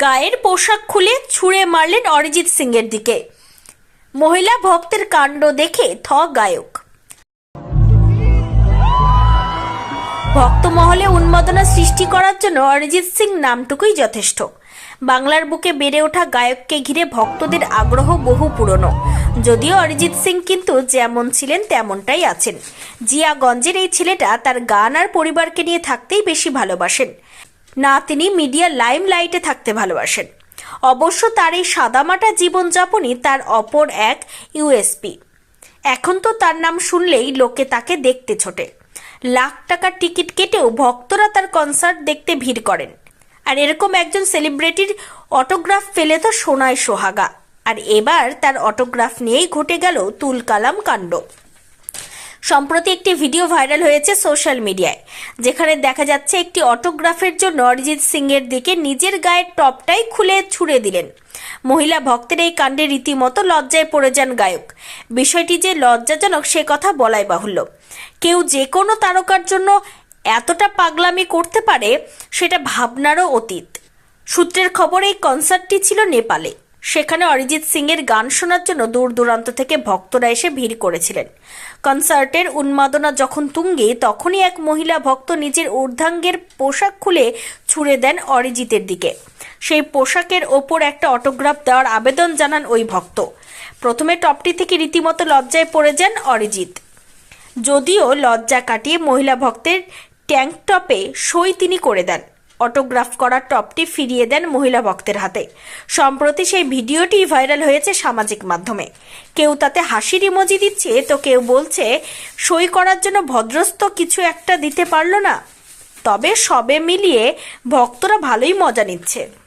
গায়ের পোশাক খুলে ছুঁড়ে মারলেন অরিজিৎ সিং এর দিকে। মহিলা ভক্তের কাণ্ড দেখে থ গায়ক। ভক্তমহলে উন্মাদনা সৃষ্টি করার জন্য অরিজিৎ সিং নামটুকুই যথেষ্ট। বাংলার বুকে বেড়ে ওঠা গায়ককে ঘিরে ভক্তদের আগ্রহ বহু পুরনো। যদিও অরিজিৎ সিং কিন্তু যেমন ছিলেন, তেমনটাই আছেন। জিয়াগঞ্জের এই ছেলেটা তার গান আর পরিবারকে নিয়ে থাকতেই বেশি ভালোবাসেন। না তিনি মিডিয়া লাইম লাইটে থাকতে ভালোবাসেন। অবশ্য তার এই সাদামাটা জীবনযাপনই তার অপর এক ইউএসপি এখন তো তার নাম শুনলেই লোকে তাকে দেখতে ছোটে। লাখ টাকার টিকিট কেটেও ভক্তরা তার কনসার্ট দেখতে ভিড় করেন। আর এরকম একজন সেলিব্রিটির অটোগ্রাফ পেলে তো সোনায় সোহাগা। আর এবার তার অটোগ্রাফ নিয়েই ঘটে গেল তুলকালাম কাণ্ড। সম্প্রতি একটি ভিডিও ভাইরাল হয়েছে সোশ্যাল মিডিয়ায়, যেখানে দেখা যাচ্ছে একটি অটোগ্রাফের জন্য অরিজিৎ সিং এর দিকে নিজের গায়ের টপটাই খুলে ছুড়ে দিলেন। মহিলা ভক্তের এই কাণ্ডে রীতিমতো লজ্জায় পড়ে যান গায়ক। বিষয়টি যে লজ্জাজনক, সে কথা বলাই বাহুল্য। কেউ যে কোনো তারকার জন্য এতটা পাগলামি করতে পারে, সেটা ভাবনারও অতীত। সূত্রের খবর, এই কনসার্টটি ছিল নেপালে। সেখানে অরিজিৎ সিং এর গান শোনার জন্য দূর দূরান্ত থেকে ভক্তরা এসে ভিড় করেছিলেন। কনসার্টের উন্মাদনা যখন তুঙ্গে, তখনই এক মহিলা ভক্ত নিজের ঊর্ধ্বাঙ্গের পোশাক খুলে ছুড়ে দেন অরিজিতের দিকে। সেই পোশাকের ওপর একটা অটোগ্রাফ দেওয়ার আবেদন জানান ওই ভক্ত। প্রথমে টপটি থেকে রীতিমতো লজ্জায় পড়ে যান অরিজিৎ। যদিও লজ্জা কাটিয়ে মহিলা ভক্তের ট্যাঙ্ক টপে সই তিনি করে দেন। অটোগ্রাফ করা টপটি ফিরিয়ে দেন মহিলা ভক্তের হাতে। সম্প্রতি সেই ভিডিওটি ভাইরাল হয়েছে সামাজিক মাধ্যমে। কেউ তাতে হাসির ইমোজি দিচ্ছে, তো কেউ বলছে, সই করার জন্য ভদ্রস্থ কিছু একটা দিতে পারল না। তবে সবে মিলিয়ে ভক্তরা ভালোই মজা নিচ্ছে।